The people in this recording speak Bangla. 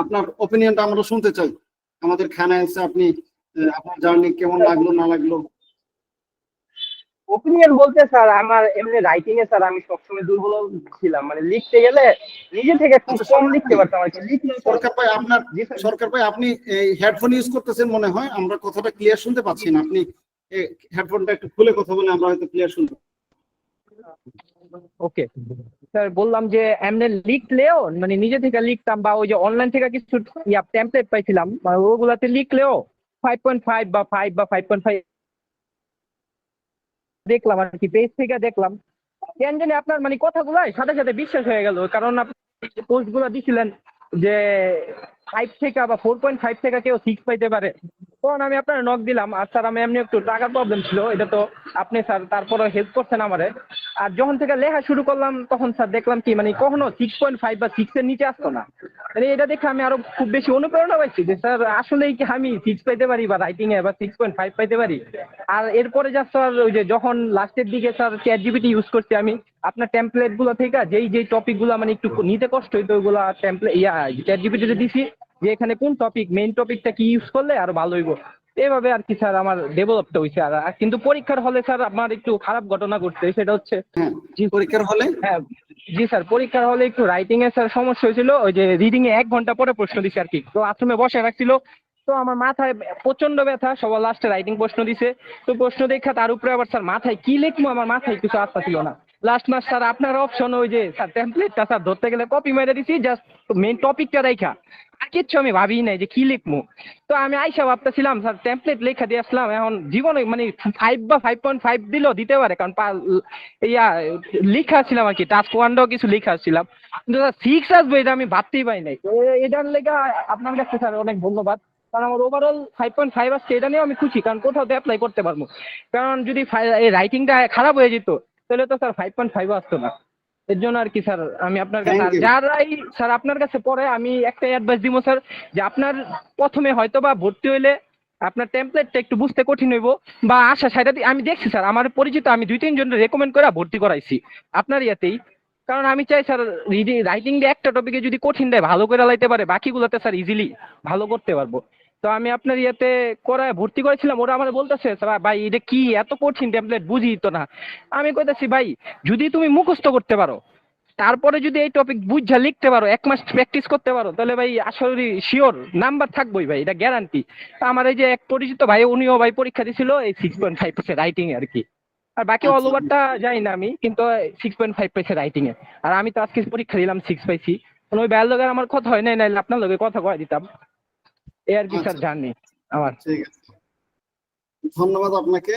আপনার ওপিনিয়নটা আমরা শুনতে চাই। আমাদের খানা এসে আপনি আপনার জার্নি কেমন লাগল না লাগল? ওপিনিয়ন বলতে স্যার আমার এমনি রাইটিং এ স্যার আমি সবসময় দুর্বল ছিলাম। মানে লিখতে গেলে নিজে থেকে খুব আচ্ছা, কম লিখতে পারতাম আর কি। লিখলে সরকার ভাই আপনার সরকার ভাই আপনি এই হেডফোন ইউজ করতেছেন মনে হয় আমরা কথাটা ক্লিয়ার শুনতে পাচ্ছি না। আপনি হেডফোনটা একটু খুলে কথা বলে আমরা হয়তো ক্লিয়ার শুনতে ওকে স্যার, বললাম যে এমনি লিখলেও মানে নিজে থেকে লিখতাম বা ওই যে অনলাইন থেকে কিছু ইয়া টেমপ্লেট পাইছিলাম ওগুলাতে লিখলেও ফাইভ পয়েন্ট ফাইভ বা ফাইভ বা ফাইভ পয়েন্ট ফাইভ দেখলাম আর কি পেজ থেকে দেখলাম। কেন জানি আপনার মানে কথাগুলাই সাথে সাথে বিশ্বাস হয়ে গেল, কারণ আপনি পোস্টগুলো দিছিলেন যে ফাইভ থেকে বা ফোর পয়েন্ট ফাইভ থেকে কেউ সিক্স পাইতে পারে। তখন আমি আপনার নক দিলাম। আর স্যার, আমি এমনি একটু টাকার প্রবলেম ছিল, এটা তো আপনি স্যার তারপরে হেল্প করছেন আমারে। আর যখন থেকে লেখা শুরু করলাম, তখন স্যার দেখলাম কি মানে কখনো সিক্স পয়েন্ট ফাইভ বা সিক্স এর নিচে আসতো না। মানে এটা দেখে আমি আরও খুব বেশি অনুপ্রেরণা পাইছি যে, স্যার, আসলেই কি আমি সিক্স পাইতে পারি বা রাইটিং এ বা সিক্স পয়েন্ট ফাইভ পাইতে পারি? আর এরপরে যা স্যার, ওই যে যখন লাস্টের দিকে স্যার চ্যাট জিবিটি ইউজ করছি আমি, আপনার টেমপ্লেটগুলো থেকে যেই যেই টপিকগুলো মানে একটু নিতে কষ্ট হইতো, ওইগুলো টেমপ্লেট ইয়া চ্যাট জিপিটিতে দিছি। যে এখানে কোন টপিক মেইন টপিকটা কি ইউজ করলে আরও ভালো হইব? এভাবে আর কি স্যার আমার ডেভেলপটা হয়েছে আর আর কিন্তু পরীক্ষার হলে স্যার আমার একটু খারাপ ঘটনা ঘটছে সেটা হচ্ছে হ্যাঁ পরীক্ষার হলে? হ্যাঁ জি স্যার পরীক্ষার হলে একটু রাইটিং এ স্যার সমস্যা হয়েছিল ওই যে রিডিং এ এক ঘণ্টা পরে প্রশ্ন দিছে আর কি তো আশ্রমে বসে রাখছিল তো আমার মাথায় প্রচণ্ড ব্যথা সবার লাস্টে রাইটিং প্রশ্ন দিছে তো প্রশ্ন দেখা তার উপরে আবার স্যার মাথায় কি লিখব আমার মাথায় কিছু আস্থা ছিল না। লাস্ট মাস স্যার আপনার অপশন ওই যে স্যার টেমপ্লেটটা স্যার ধরতে গেলে কপি মেরে দিছি জাস্ট মেইন টপিকটা দেখা। আর কিচ্ছু আমি ভাবি নাই যে কি লিখব। তো আমি আইসা ভাবতেছিলাম, স্যার টেমপ্লেট লেখা দিয়ে আসলাম। এখন জীবনে মানে ফাইভ বা ফাইভ পয়েন্ট ফাইভ দিলেও দিতে পারে, কারণ ইয়া, লেখা ছিলাম আর কি টাস্ক ওয়ানটাও কিছু লিখা ছিলাম কিন্তু স্যার সিক্স আসবে এটা আমি ভাবতেই পারি নাই। এটার লেখা আপনার কাছে স্যার অনেক ধন্যবাদ। কারণ আমার ওভারঅল ফাইভ পয়েন্ট ফাইভ আসছে, এটা নিয়েও আমি খুশি, কারণ কোথাও তো অ্যাপ্লাই করতে পারব। কারণ যদি এই রাইটিংটা খারাপ হয়ে যেত, তাহলে তো স্যার ফাইভ পয়েন্ট ফাইভ আসতো না। এর জন্য আর কি স্যার আমি আপনার কাছে যারাই স্যার আপনার কাছে পড়ে আমি একটা অ্যাডভাইস দিব স্যার যে আপনার প্রথমে হয়তো বা ভর্তি হইলে আপনার টেমপ্লেটটা একটু বুঝতে কঠিন হইব বা আশা সেটা আমি দেখছি স্যার আমার পরিচিত আমি দুই তিনজন রেকমেন্ড করে ভর্তি করাইছি আপনার ইয়াতেই। কারণ আমি চাই স্যার রিডিং রাইটিং দিয়ে একটা টপিকে যদি কঠিন দেয় ভালো করে লাইতে পারে বাকিগুলোতে স্যার ইজিলি ভালো করতে পারব। তো আমি আপনার ইয়েতে করায় ভর্তি করেছিলাম ওরা আমার বলতেছে ভাই এটা কি? এত কঠিন টেমপ্লেট বুঝি তো না। আমি কইতেছি ভাই যদি তুমি মুখস্থ করতে পারো তারপরে যদি এই টপিক বুঝা লিখতে পারো এক মাস প্র্যাকটিস করতে পারো তাহলে ভাই আসলে শিওর নাম্বার থাকবোই ভাই এটা গ্যারান্টি আমার এই যে এক পরিচিত ভাই উনিও ভাই পরীক্ষা দিছিল এই সিক্স পয়েন্ট ফাইভ পাইছে রাইটিং এ আর কি। আর বাকি অল। ওভারটা জানি না আমি কিন্তু সিক্স পয়েন্ট ফাইভ পাইছে রাইটিং এ। আর আমি তো আজকে পরীক্ষা দিলাম সিক্স পাইছি কোনো ওই ভাইয়ের আমার কথা হয় নাই নাইলে আপনার লগে কথা কয়ে দিতাম। এই আর কি স্যার আচ্ছা। জানি আমার। ঠিক আছে। ধন্যবাদ আপনাকে।